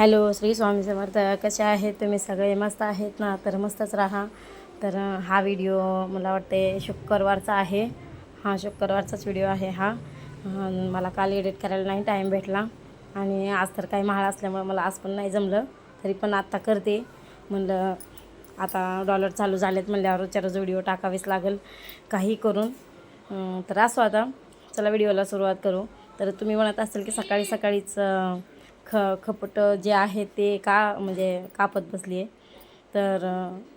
Hello Shri Swami Samarth. कसे आहेत तुम्ही? सगळे मस्त आहेत ना? तर मस्तच राहा. तर हा व्हिडिओ मला वाटते शुक्रवारचा आहे. हा शुक्रवारचाच व्हिडिओ आहे हा. मला काल एडिट करायला नाही टाईम भेटला. आणि आज तर काही महाळ असल्यामुळं मला आज पण नाही जमलं. तरी पण आत्ता करते. म्हणलं आता डॉलर चालू झालेत म्हणल्यावर रोजच्या रोज व्हिडिओ टाकावेच लागेल. काही करून. तर असो आता. चला व्हिडिओला सुरुवात करू. तर तुम्ही म्हणत असाल की सकाळी सकाळीच ख खपट जे आहे ते का म्हणजे कापत बसली आहे तर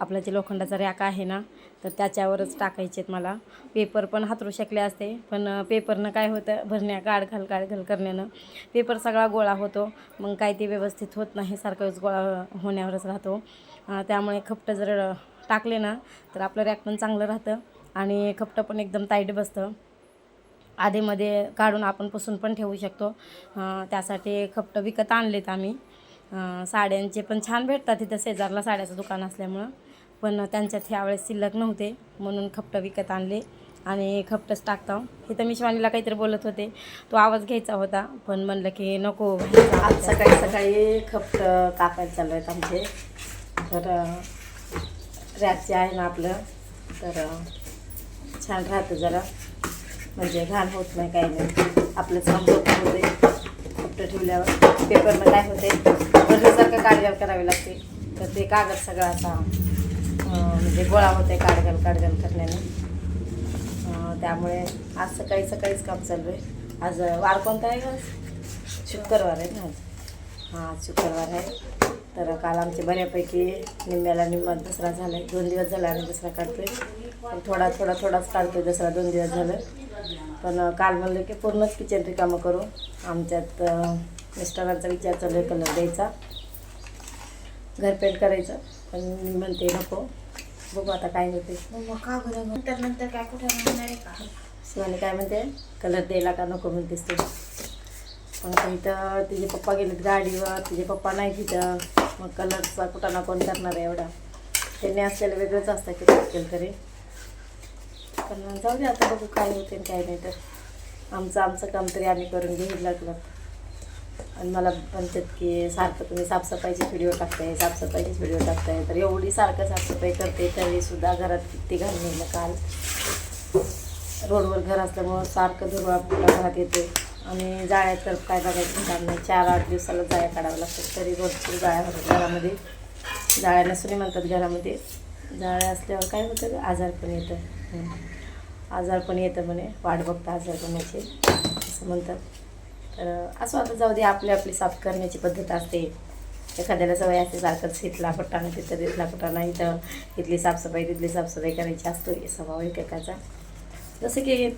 आपला जे लोखंडाचा रॅक आहे ना तर त्याच्यावरच टाकायचे आहेत मला. पेपर पण हातरू शकले असते पण पेपरनं काय होतं भरण्या गाड घाल काढ घाल करण्यानं पेपर सगळा गोळा होतो. मग काय ते व्यवस्थित होत नाही सारखंच गोळा होण्यावरच राहतो. त्यामुळे खपटं जर टाकले ना तर आपलं रॅक पण चांगलं राहतं आणि खपटं पण एकदम ताईट बसतं. आधेमध्ये काढून आपण पुसून पण ठेवू शकतो. त्यासाठी खपटं विकत आणलेत आम्ही. साड्यांचे पण छान भेटतात तिथं शेजारला साड्याचं दुकान असल्यामुळं. पण त्यांच्यात ह्यावेळेस शिल्लक नव्हते म्हणून खपटं विकत आणले आणि खपटंच टाकतो इथं मी शिवानीला काहीतरी बोलत होते. तो आवाज घ्यायचा होता पण म्हणलं की नको. आज सकाळी सकाळी खपटं कापायला चालू आहेत आमचे. तर रॅकचे आहे ना आपलं. तर छान राहतं जरा. म्हणजे घाण होत नाही काही नाही. आपलं काम होतं होते कपडं ठेवल्यावर पेपरनं काय होते भरल्यासारखं काढघाल करावी लागते. तर ते कागद सगळा असा म्हणजे गोळा होते काढघाल काढघाल करण्याने. त्यामुळे आज सकाळी सकाळीच काम चालू आहे. आज वार कोणता आहे आज? शुक्रवार आहे ना आज. हां आज शुक्रवार आहे. तर काल आमचे बऱ्यापैकी निम्म्याला निम्मा दसरा झाला आहे दोन दिवस झाला आम्ही दसरा काढतोय. थोडा थोडा थोडाच काढतोय दसरा. दोन दिवस झालं. पण काल म्हणलं की पूर्णच किचन रिकामं करू. आमच्यात मिस्टरांचा विचार चालू आहे कलर द्यायचा. घर पेंट करायचं. पण मी म्हणते नको. बघू आता काय होते मग का बरं? नंतर नंतर काय? कुठे राहणार आहे का? शिवानी काय म्हणते? कलर द्यायला का नको? म्हणतेस तू. पण काही तर तिचे पप्पा गेलेत गाडीवर. तिचे पप्पा नाही तिथं. मग कलरचा कुठं ना कोण करणार आहे एवढा. त्यांनी असलेलं वेगळंच असतं किती केलं तरी पण जाऊ दे आता बघू काय होते काय नाही तर. आमचं आमचं काम तरी आम्ही करून घेऊ लागलं आणि मला म्हणतात की सारखं तुम्ही साफसफाईचे व्हिडिओ टाकताय साफसफाईचेच व्हिडिओ टाकताय. तर एवढी सारखं साफसफाई करते तरीसुद्धा घरात किती घाण नेलं काल. रोडवर घर असल्यामुळं सारखं धुरू आपल्या घरात येते. आणि जाळ्यात तर काय बघायचं काम नाही. चार आठ दिवसाला जाळ्या काढाव्या लागतात. तरी भरपूर जाळ्या होतात घरामध्ये. जाळ्या नसून म्हणतात घरामध्ये. जाळ्या असल्यावर काय होतं आजार पण येतं आजार पण येतं म्हणे वाट बघता आजार पणाची असं म्हणतात. तर असं आता जाऊ दे आपली आपली साफ करण्याची पद्धत असते. एखाद्याला सवय असते सारखंच इथला कुटाणा तिथं तिथला नाही इथं इथली साफसफाई तिथली साफसफाई करायची असतो स्वभाव एकेकाचा. जसं की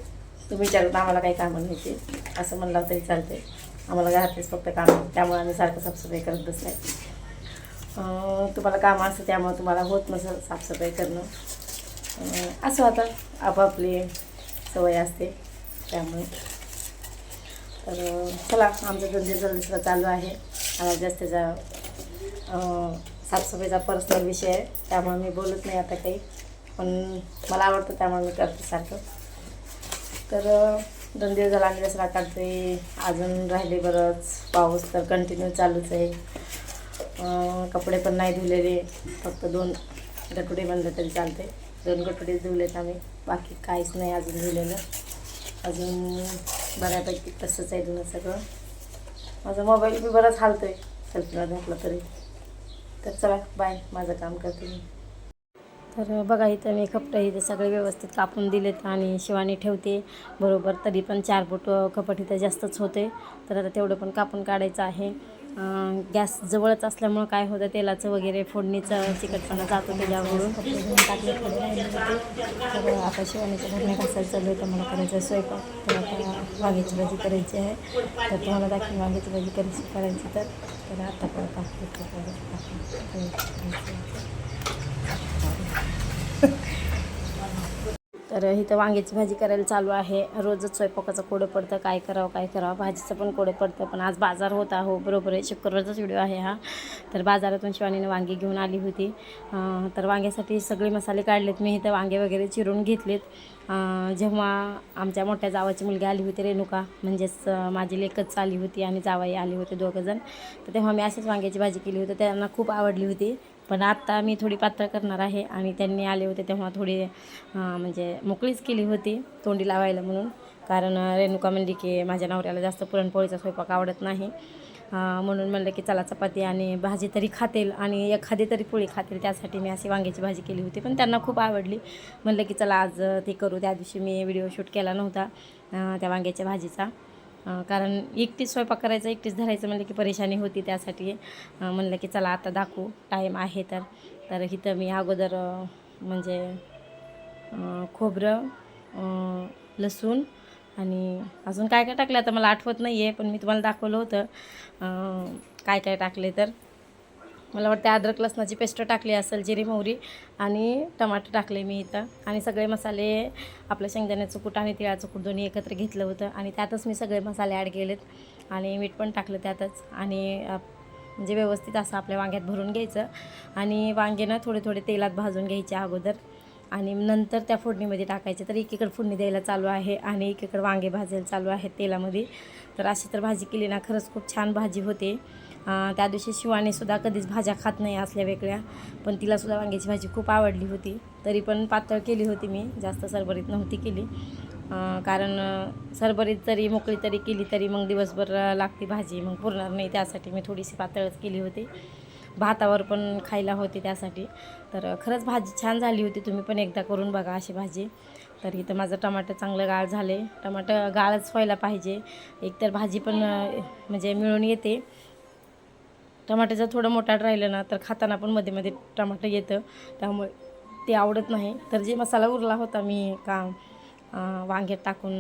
तुम्ही विचारत आम्हाला काही कामं नव्हती. असं म्हणलं तरी चालते आम्हाला घरातलेच फक्त कामं त्यामुळे आम्ही सारखं साफसफाई करत बसलाय तुम्हाला कामं असतं त्यामुळे तुम्हाला होत नसेल साफसफाई करणं. असं आता आपापली सवय असते त्यामुळे. तर चला आमचा धंद्याचा दुसरा चालू आहे. मला जास्त त्याचा साफसफाईचा पर्सनल विषय आहे. त्यामुळे मी बोलत नाही आता काही. पण मला आवडतं त्यामुळे मी करते सारखं. तर अं, दोन दिवस झाला आम्ही दसरा काढते अजून राहिले बरंच. पाऊस तर कंटिन्यू चालूच आहे. कपडे पण नाही धुलेले. फक्त दोन गटुडे बनले तरी चालते दोन कपडे धुवलेत आम्ही. बाकी काहीच नाही अजून धुलेलं. अजून बऱ्यापैकी तसंच आहे धुणं सगळं. माझा मोबाईल बी बराच आहे सेल्फीला घातला तरी. तर चला बाय माझं काम करते मी. तर बघा इथं मी कपडे इथे सगळे व्यवस्थित कापून दिलेत आणि शिवानी ठेवते. बरोबर तरी पण चार फुट कपट इथं जास्तच होते. तर आता तेवढं पण कापून काढायचं आहे. गॅस जवळच असल्यामुळं काय होतं तेलाचं वगैरे फोडणीचं चिकटपणा जातो त्याच्यावरून. तर आता शिवानीचं भरणे घासायला चालू आहे तर मला करायचं आहे स्वयंपाक. तर आता वांग्याची भाजी करायची आहे. तर तुम्हाला दाखवी वांग्याची भाजी करायची करायची तर. तर आता परत तर इथं वांग्याची भाजी करायला चालू आहे. रोजच स्वयंपाकाचं कोडं पडतं. काय करावं काय करावं? भाजीचं पण कोडं पडतं. पण आज बाजार होता. हो बरोबर आहे. शुक्रवारचाच व्हिडिओ आहे हा. तर बाजारातून शिवानीनं वांगी घेऊन आली होती. तर वांग्यासाठी सगळे मसाले काढलेत. मी इथं वांगे वगैरे चिरून घेतलेत. जेव्हा आमच्या मोठ्या जावाची मुलगी आली होती रेणुका म्हणजेच माझी लेकच आली होती आणि जावाई आली होते दोघंजण तर तेव्हा मी अशीच वांग्याची भाजी केली होती त्यांना खूप आवडली होती. पण आत्ता मी थोडी पात्र करणार आहे आणि त्यांनी आले होते तेव्हा थोडी म्हणजे मोकळीच केली होती तोंडी लावायला म्हणून. कारण रेणुका म्हणली की माझ्या नवऱ्याला जास्त पुरणपोळीचा स्वयंपाक आवडत नाही. म्हणून म्हणलं की चला चपाती आणि भाजी तरी खातील आणि एखादी तरी पोळी खातील त्यासाठी मी अशी वांग्याची भाजी केली होती. पण त्यांना खूप आवडली. म्हणलं की चला आज ते करू. त्या दिवशी मी व्हिडिओ शूट केला नव्हता त्या वांग्याच्या भाजीचा. कारण एकटीच स्वयंपाक करायचं एकटीच धरायचं म्हणलं की परेशानी होती त्यासाठी. म्हणलं की चला आता दाखवू. टाईम आहे तर. तर इथं मी अगोदर म्हणजे खोबरं लसूण आणि अजून काय काय टाकलं आता मला आठवत नाही आहे पण मी तुम्हाला दाखवलं होतं. काय काय टाकले तर. मला वाटतं अद्रक लसणाची पेस्ट टाकली असेल जिरी मोहरी आणि टमाटर टाकले मी इथं. आणि सगळे मसाले आपलं शेंगदाण्याचं कूट आणि तिळाचं कूट दोन्ही एकत्र घेतलं होतं. आणि त्यातच मी सगळे मसाले ॲड केलेत. आणि मीठ पण टाकलं त्यातच. आणि म्हणजे व्यवस्थित असं आपल्या वांग्यात भरून घ्यायचं. आणि वांगे ना थोडे थोडे तेलात भाजून घ्यायचे अगोदर. आणि नंतर त्या फोडणीमध्ये टाकायचे. तर एकीकडे फोडणी द्यायला चालू आहे आणि एकीकडे वांगे भाजायला चालू आहे तेलामध्ये. तर अशी तर भाजी केली ना खरंच खूप छान भाजी होते. त्या दिवशी शिवानेसुद्धा कधीच भाज्या खात नाही असल्या वेगळ्या पण तिलासुद्धा वांग्याची भाजी खूप आवडली होती. तरी पण पातळ केली होती मी जास्त सरभरीत नव्हती केली. कारण सरबरीत सरभरीत जरी मोकळी तरी केली तरी मग दिवसभर लागते भाजी मग पुरणार नाही. त्यासाठी मी थोडीशी पातळच केली होती. भातावर पण खायला होती त्यासाठी. तर खरंच भाजी छान झाली होती. तुम्ही पण एकदा करून बघा अशी भाजी. तर इथं माझं टमाटर चांगलं गाळ झाले. टमाटर गाळच व्हायला पाहिजे. एकतर भाजी पण म्हणजे मिळून येते. टमाटर जर थोडं मोठा राहिलं ना तर खाताना पण मध्ये मध्ये टमाटर येतं. त्यामुळे ते आवडत नाही. तर जे मसाला उरला होता मी का वांग्यात टाकून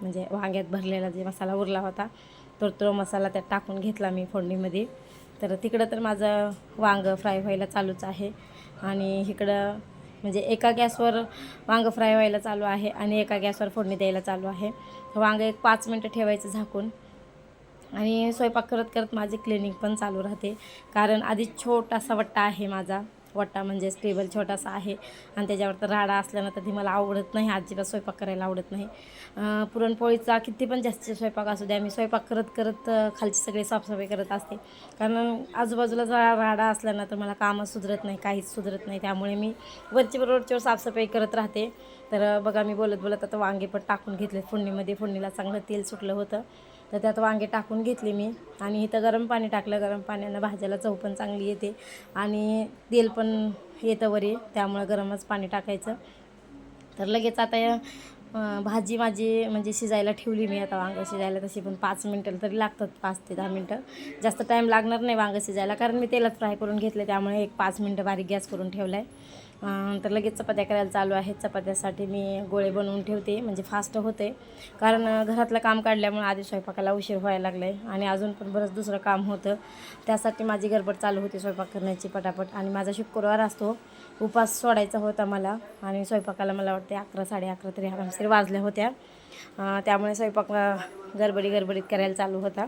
म्हणजे वांग्यात भरलेला जे मसाला उरला होता तर तो मसाला त्यात टाकून घेतला मी फोडणीमध्ये. तर तिकडं तर माझं वांगं फ्राय व्हायला चालूच आहे. आणि इकडं म्हणजे एका गॅसवर वांगं फ्राय व्हायला चालू आहे आणि एका गॅसवर फोडणी द्यायला चालू आहे. वांगं एक पाच मिनटं ठेवायचं झाकून. आणि स्वयंपाक करत करत माझी क्लिनिक पण चालू राहते. कारण आधी छोटासा वट्टा आहे माझा. वट्टा म्हणजे टेबल छोटासा आहे आणि त्याच्यावर तर राडा असल्यानं तर ती मला आवडत नाही आजीला स्वयंपाक करायला आवडत नाही. पुरणपोळीचा किती पण जास्तीचा स्वयंपाक असू द्या मी स्वयंपाक करत करत खालची सगळी साफसफाई करत असते. कारण आजूबाजूला जरा राडा असल्यानं तर मला कामं सुधरत नाही काहीच सुधरत नाही. त्यामुळे मी वरची वरचीवर साफसफाई करत राहते. तर बघा मी बोलत बोलत आता वांगे पण टाकून घेतले. फोडणीमध्ये फोडणीला चांगलं तेल सुटलं होतं. तर त्यात वांगे टाकून घेतले मी. आणि इथं गरम पाणी टाकलं. गरम पाण्यानं भाज्याला चव पण चांगली येते. आणि तेल पण येतं वरी. त्यामुळं गरमच पाणी टाकायचं. तर लगेच आता या, भाजी माझी म्हणजे शिजायला ठेवली मी आता वांगं शिजायला. तशी पण पाच मिनटं तरी लागतात पाच ते दहा मिनटं. जास्त टाईम लागणार नाही वांगं शिजायला कारण मी तेलात फ्राय करून घेतले त्यामुळे एक पाच मिनटं बारीक गॅस करून ठेवला आहे तर लगेच चपात्या करायला चालू आहेत चपात्यासाठी मी गोळे बनवून ठेवते म्हणजे फास्ट होते. कारण घरातलं काम काढल्यामुळे आधी स्वयंपाकाला उशीर व्हायला लागला आहे आणि अजून पण बरंच दुसरं काम होतं. त्यासाठी माझी गडबड चालू होती स्वयंपाक करण्याची पटापट. आणि माझा शुक्रवार असतो उपास सोडायचा होता मला आणि स्वयंपाकाला मला वाटते अकरा साडे अकरा तरी आरामशीर वाजल्या होत्या. त्यामुळे स्वयंपाक गडबडी गडबडीत करायला चालू होता.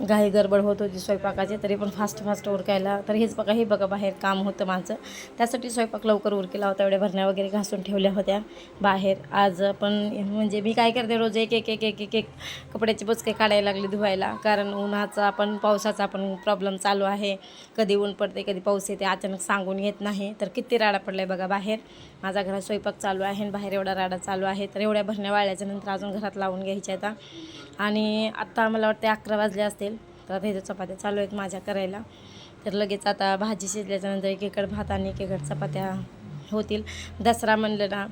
घाई गडबड होत होती स्वयंपाकाची तरी पण फास्ट फास्ट उरकायला. तर हेच बघा हे बघा बाहेर काम होतं माझं. त्यासाठी स्वयंपाक लवकर उरकेला होता एवढ्या भरण्या वगैरे घासून ठेवल्या होत्या बाहेर. आज पण म्हणजे मी काय करते रोज एक एक एक एक एक एक कपड्याचे बुचके काढायला लागले धुवायला. कारण उन्हाचा पण पावसाचा पण प्रॉब्लेम चालू आहे. कधी ऊन पडते कधी पाऊस येते अचानक सांगून येत नाही. तर किती राडा पडला आहे बघा बाहेर. माझा घरात स्वयंपाक चालू आहे आणि बाहेर एवढा राडा चालू आहे. तर एवढ्या भरण्या वाळल्याच्या नंतर अजून घरात लावून घ्यायच्या आता आणि आत्ता मला वाटते अकरा वाजले असतील तर आता इथं चपात्या चालू आहेत माझ्या करायला. तर लगेच आता भाजी शिजल्याच्यानंतर एकीकडे भात आणि एकीकडे चपात्या होतील. दसरा म्हणलं ना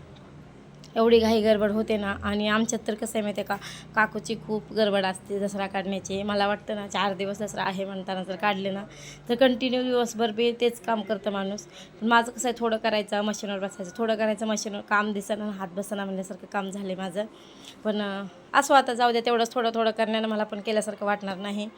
एवढी घाई गडबड होते ना. आणि आमच्यात तर कसं आहे माहिती आहे का काकूची खूप गडबड असते दसरा काढण्याची. मला वाटतं ना चार दिवस दसरा आहे म्हणताना जर काढले ना तर कंटिन्यू दिवसभर बी तेच काम करतं माणूस. पण माझं कसं आहे थोडं करायचं मशीनवर बसायचं. थोडं करायचं मशीनवर काम दिसणं आणि हात बसणं म्हणल्यासारखं काम झाले माझं. पण असं आता जाऊ द्या तेवढंच थोडं थोडं करण्यानं मला पण केल्यासारखं वाटणार नाही.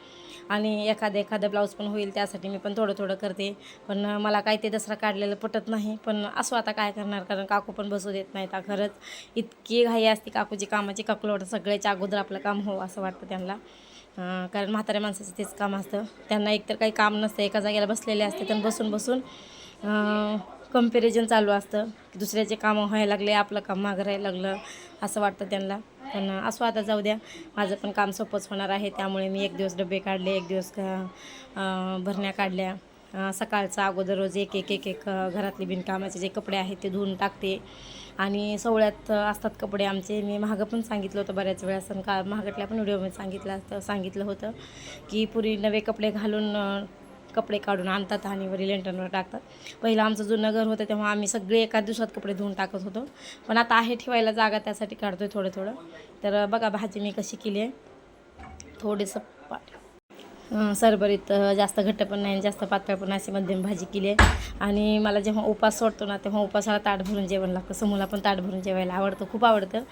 आणि एखादं एखादं ब्लाऊज पण होईल त्यासाठी मी पण थोडं थोडं करते. पण मला काही ते दसरा काढलेलं पटत नाही. पण असं आता काय करणार? कारण काकू पण बसू देत नाहीत. आता खरंच इतकी घाई असते काकूची कामाची. काकूलोट सगळ्याच्या अगोदर आपलं काम हो असं वाटतं त्यांना. कारण म्हाताऱ्या माणसाचं तेच काम असतं. त्यांना एकतर काही काम नसतं. एका जागेला बसलेले असते त्यांना बसून बसून कंपॅरिझन चालू असतं. की दुसऱ्याचे कामं व्हायला लागले आपलं काम मागं राहायला लागलं असं वाटतं त्यांना. पण असं आता जाऊ द्या. माझं पण काम सोपंच होणार आहे. त्यामुळे मी एक दिवस डबे काढले एक दिवस भरण्या काढल्या. सकाळचा अगोदर रोज एक एक एक एक घरातले बिनकामाचे जे कपडे आहेत ते धुवून टाकते. आणि सवळ्यात असतात कपडे आमचे. मी महागं पण सांगितलं होतं बऱ्याच वेळा. सण का महागटल्या पण व्हिडिओमध्ये सांगितलं असतं सांगितलं होतं की पुरी नवे कपडे घालून कपडे काढून आणतात आणि वरील लेंटनवर टाकतात. पहिलं आमचं जुनं घर होतं तेव्हा आम्ही सगळे एका दिवसात कपडे धुवून टाकत होतो. पण आता आहे ठेवायला जागा त्यासाठी काढतोय थोडं थोडं. तर बघा भाजी मी कशी केली आहे. थोडंसं सरबरीत सरभरीत जास्त घट्ट पण नाही आणि जास्त पातळ पण अशी मध्यम भाजी केली आहे. आणि मला जेव्हा उपास सोडतो ना तेव्हा उपासाला ताट भरून जेवण लागतं. समूला पण ताट भरून जेवायला आवडतं खूप आवडतं.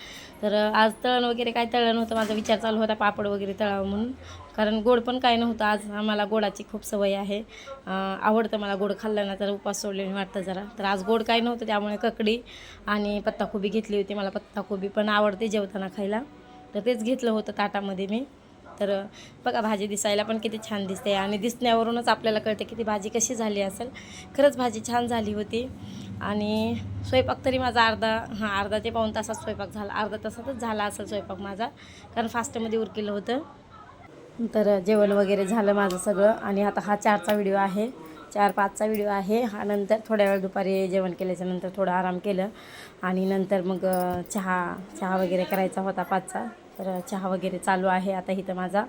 तर आज तळण वगैरे काय तळण होतं माझा विचार चालू होता पापड वगैरे तळावं म्हणून. कारण गोड पण काय नव्हतं आज आम्हाला गोडाची खूप सवय आहे. आवडतं मला गोड खाल्लं ना तर उपास सोडलेली वाटतं जरा. तर आज गोड काय नव्हतं त्यामुळे ककडी आणि पत्ताकोबी घेतली होती. मला पत्ताकोबी पण आवडते जेवताना खायला. तर तेच घेतलं होतं ताटामध्ये मी. तर बघा भाजी दिसायला पण किती छान दिसते आणि दिसण्यावरूनच आपल्याला कळते की ती भाजी कशी झाली असेल. खरंच भाजी छान झाली होती. आणि स्वयंपाक तरी माझा अर्धा हां अर्धा ते पाऊण तासात स्वयंपाक झाला. अर्धा तासातच झाला असेल स्वयंपाक माझा कारण फास्टमध्ये उरकेलं होतं. तर जेवण वगैरे झालं माझं सगळं. आणि आता हा चारचा व्हिडिओ आहे. चार पाचचा व्हिडिओ आहे. हा नंतर थोड्या वेळ दुपारी जेवण केल्याच्यानंतर थोडं आराम केलं. आणि नंतर मग चहा चहा वगैरे करायचा होता पाचचा. तर चहा वगैरे चालू आहे आता इथं माझा.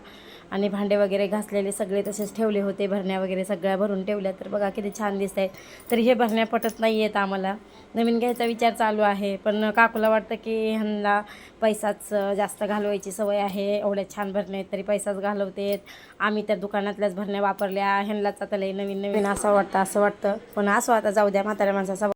आणि भांडे वगैरे घासलेले सगळे तसेच ठेवले होते. भरण्या वगैरे सगळ्या भरून ठेवल्या तर बघा किती छान दिसत आहेत तर हे भरण्या पटत नाही आहेत आम्हाला. नवीन घ्यायचा विचार चालू आहे. पण काकूला वाटतं की ह्यांना पैसाच जास्त घालवायची सवय आहे. एवढ्या छान भरण्या आहेत तरी पैसाच घालवतेत. आम्ही त्या दुकानातल्याच भरण्या वापरल्या. ह्यांनाच आता लई नवीन नवीन असं वाटतं असं वाटतं. पण असं आता जाऊ द्या म्हाताऱ्या माणसाचा.